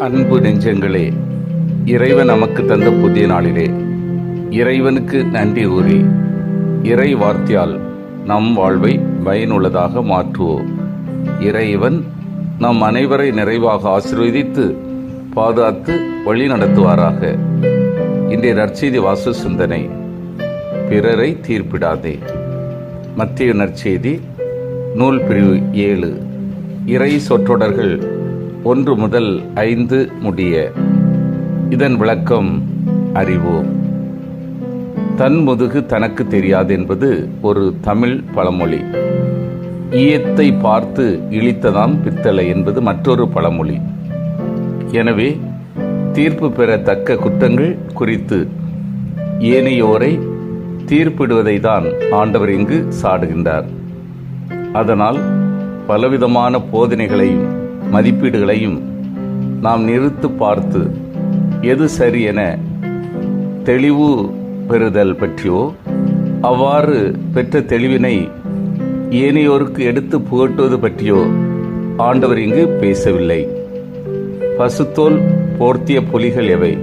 அன்பு நெஞ்சங்களே இறைவன் நமக்கு தந்த புதிய நாளிலே இறைவனுக்கு நன்றி கூறி இறை வார்த்தையால் நம் வாழ்வை பயனுள்ளதாக மாற்றுவோம். இறைவன் நம் அனைவரை நிறைவாக ஆசீர்வதித்து பாதுகாத்து வழி நடத்துவாராக. இன்றைய நற்செய்தி வாசு சிந்தனை பிறரை தீர்ப்பிடாதே. மத்திய நற்செய்தி நூல் பிரிவு ஏழு. இறை சொற்றொடர்கள் ஒன்று முதல் ஐந்து முடிய. இதன் விளக்கம் அறிவோம். தன் முதுகு தனக்கு தெரியாது என்பது ஒரு தமிழ் பழமொழி. ஈயத்தை பார்த்து இழித்ததாம் பித்தளை என்பது மற்றொரு பழமொழி. எனவே தீர்ப்பு பெற தக்க குற்றங்கள் குறித்து ஏனையோரை தீர்ப்பிடுவதை தான் ஆண்டவர் இங்கு சாடுகின்றார். அதனால் பலவிதமான போதனைகளையும் மதிப்பீடுகளையும் நாம் நிறுத்து பார்த்து எது சரி என தெளிவு பெறுதல் பற்றியோ அவ்வாறு பெற்ற தெளிவினை ஏனையோருக்கு எடுத்து புகட்டுவது பற்றியோ ஆண்டவர் இங்கு பேசவில்லை. பசுத்தோல் போர்த்திய புலிகள் எவை?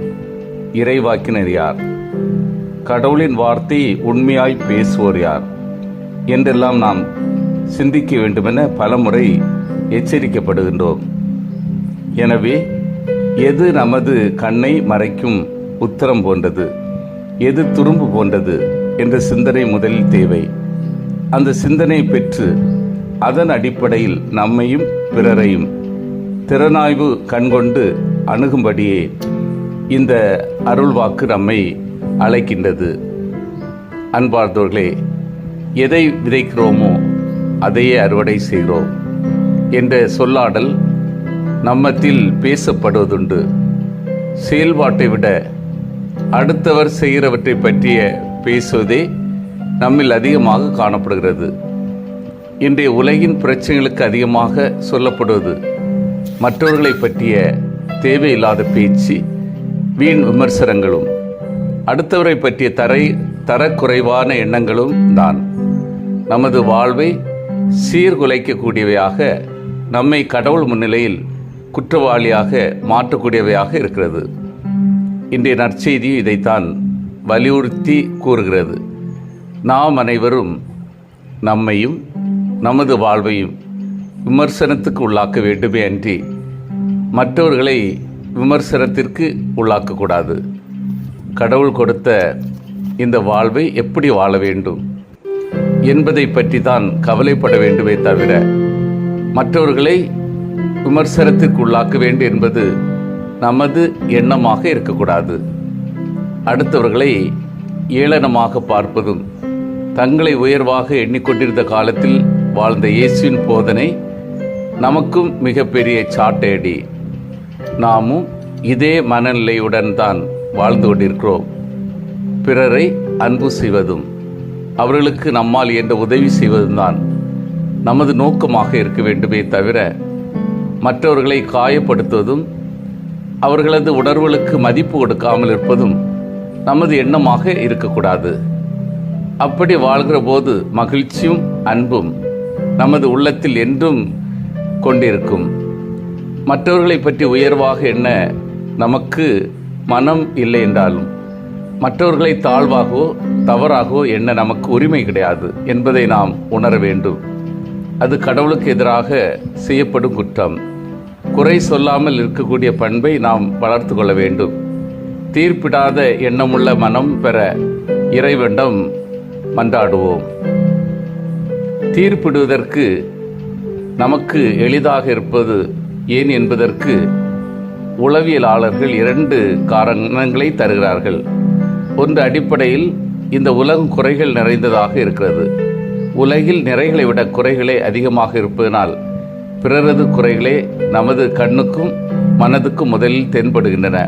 இறைவாக்கினர் யார்? கடவுளின் வார்த்தை உண்மையாய் பேசுவோர் யார்? என்றெல்லாம் நாம் சிந்திக்க வேண்டுமென பலமுறை எச்சரிக்கப்படுகின்றோம். எனவே எது நமது கண்ணை மறைக்கும் உத்தரம் போன்றது? எது துரும்பு போன்றது? என்ற சிந்தனை முதலில் தேவை. அந்த சிந்தனை பெற்று அதன் அடிப்படையில் நம்மையும் பிறரையும் திறனாய்வு கண்கொண்டு அணுகும்படியே இந்த அருள்வாக்கு நம்மை அழைக்கின்றது. அன்பார்ந்தவர்களே எதை விதைக்கிறோமோ அதையே அறுவடை செய்கிறோம். என்ற சொல்லாடல் நம்மத்தில் பேசப்படுவதுண்டு. செயல்பாட்டை விட அடுத்தவர் செய்கிறவற்றை பற்றிய பேசுவதே நம்மில் அதிகமாக காணப்படுகிறது. இன்றைய உலகின் பிரச்சனைகளுக்கு அதிகமாக சொல்லப்படுவது மற்றவர்களை பற்றிய தேவையில்லாத பேச்சு வீண் விமர்சனங்களும் அடுத்தவரை பற்றிய தரை தரக்குறைவான எண்ணங்களும் தான். நமது வாழ்வை சீர்குலைக்கக்கூடியவையாக நம்மை கடவுள் முன்னிலையில் குற்றவாளியாக மாற்றக்கூடியவையாக இருக்கிறது. இன்றைய நற்செய்தி இதைத்தான் வலியுறுத்தி கூறுகிறது. நாம் அனைவரும் நம்மையும் நமது வாழ்வையும் விமர்சனத்துக்கு உள்ளாக்க வேண்டுமே அன்றி மற்றவர்களை விமர்சனத்திற்கு உள்ளாக்கக்கூடாது. கடவுள் கொடுத்த இந்த வாழ்வை எப்படி வாழ வேண்டும் என்பதை பற்றி தான் கவலைப்பட வேண்டுமே தவிர மற்றவர்களை விமர்சனத்திற்கு உள்ளாக்க வேண்டும் என்பது நமது எண்ணமாக இருக்கக்கூடாது. அடுத்தவர்களை ஏளனமாக பார்ப்பதும் தங்களை உயர்வாக எண்ணிக்கொண்டிருந்த காலத்தில் வாழ்ந்த இயேசுவின் போதனை நமக்கும் மிகப்பெரிய சாட்டையடி நாமும் இதே மனநிலையுடன் தான் வாழ்ந்து கொண்டிருக்கிறோம். பிறரை அன்பு செய்வதும் அவர்களுக்கு நம்மால் என்ற உதவி செய்வதும் தான் நமது நோக்கமாக இருக்க வேண்டுமே தவிர மற்றவர்களை காயப்படுத்துவதும் அவர்களது உணர்வுகளுக்கு மதிப்பு கொடுக்காமல் இருப்பதும் நமது எண்ணமாக இருக்கக்கூடாது. அப்படி வாழ்கிற போது மகிழ்ச்சியும் அன்பும் நமது உள்ளத்தில் என்றும் கொண்டிருக்கும். மற்றவர்களை பற்றி உயர்வாக என்ன நமக்கு மனம் இல்லை என்றாலும் மற்றவர்களை தாழ்வாகவோ தவறாகவோ என்ன நமக்கு உரிமை கிடையாது என்பதை நாம் உணர வேண்டும். அது கடவுளுக்கு எதிராக செய்யப்படும் குற்றம். குறை சொல்லாமல் இருக்கக்கூடிய பண்பை நாம் வளர்த்து கொள்ள வேண்டும். தீர்ப்பிடாத எண்ணமுள்ள மனம் பெற இறைவனிடம் மன்றாடுவோம். தீர்ப்பிடுவதற்கு நமக்கு எளிதாக இருப்பது ஏன் என்பதற்கு உளவியலாளர்கள் இரண்டு காரணங்களை தருகிறார்கள். ஒன்று அடிப்படையில் இந்த உலகம் குறைகள் நிறைந்ததாக இருக்கிறது. உலகில் நிறைகளை விட குறைகளே அதிகமாக இருப்பதனால் பிறரது குறைகளே நமது கண்ணுக்கும் மனதுக்கும் முதலில் தென்படுகின்றன.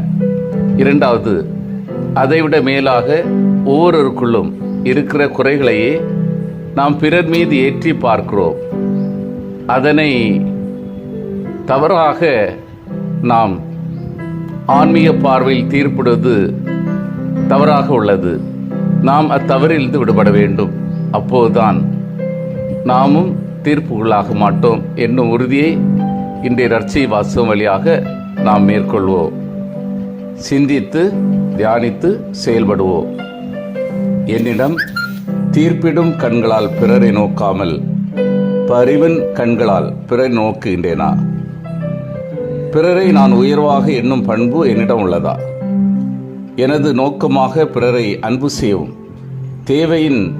இரண்டாவது அதைவிட மேலாக ஒவ்வொருவருக்குள்ளும் இருக்கிற குறைகளையே நாம் பிறர் மீது ஏற்றி பார்க்கிறோம். அதனை தவறாக நாம் ஆன்மீக பார்வையில் தீர்ப்பிடுவது தவறாக உள்ளது. நாம் அத்தவறிலிருந்து விடுபட வேண்டும். அப்போதுதான் நாமும் தீர்ப்புகளாக மாட்டோம் என்னும் உறுதியை இன்றைய ரட்சி வாசம் வழியாக நாம் மேற்கொள்வோம். சிந்தித்து தியானித்து செயல்படுவோம். என்னிடம் தீர்ப்பிடும் கண்களால் பிறரை நோக்காமல் பரிவின் கண்களால் பிறரை நோக்குகின்றேனா? பிறரை நான் உயர்வாக எண்ணும் பண்பு என்னிடம் உள்ளதா? எனது நோக்கமாக பிறரை அன்பு செய்யவும் தேவையின்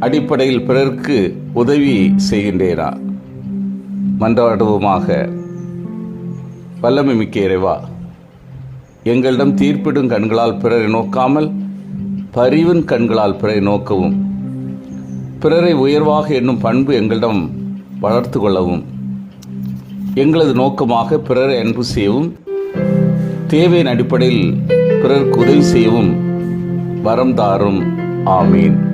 அடிப்படையில் பிறருக்கு உதவி செய்கின்றேனா மன்றாடுவோமாக வல்லமை மிக்க இறைவா எங்களிடம் தீர்ப்பிடும் கண்களால் பிறரை நோக்காமல் பரிவின் கண்களால் பிறரை நோக்கவும் பிறரை உயர்வாக என்னும் பண்பு எங்களிடம் வளர்த்து கொள்ளவும் எங்களது நோக்கமாக பிறரை அன்பு செய்யவும் தேவையின் அடிப்படையில் பிறருக்கு உதவி செய்யவும் வரம் தாரும். ஆமீன்.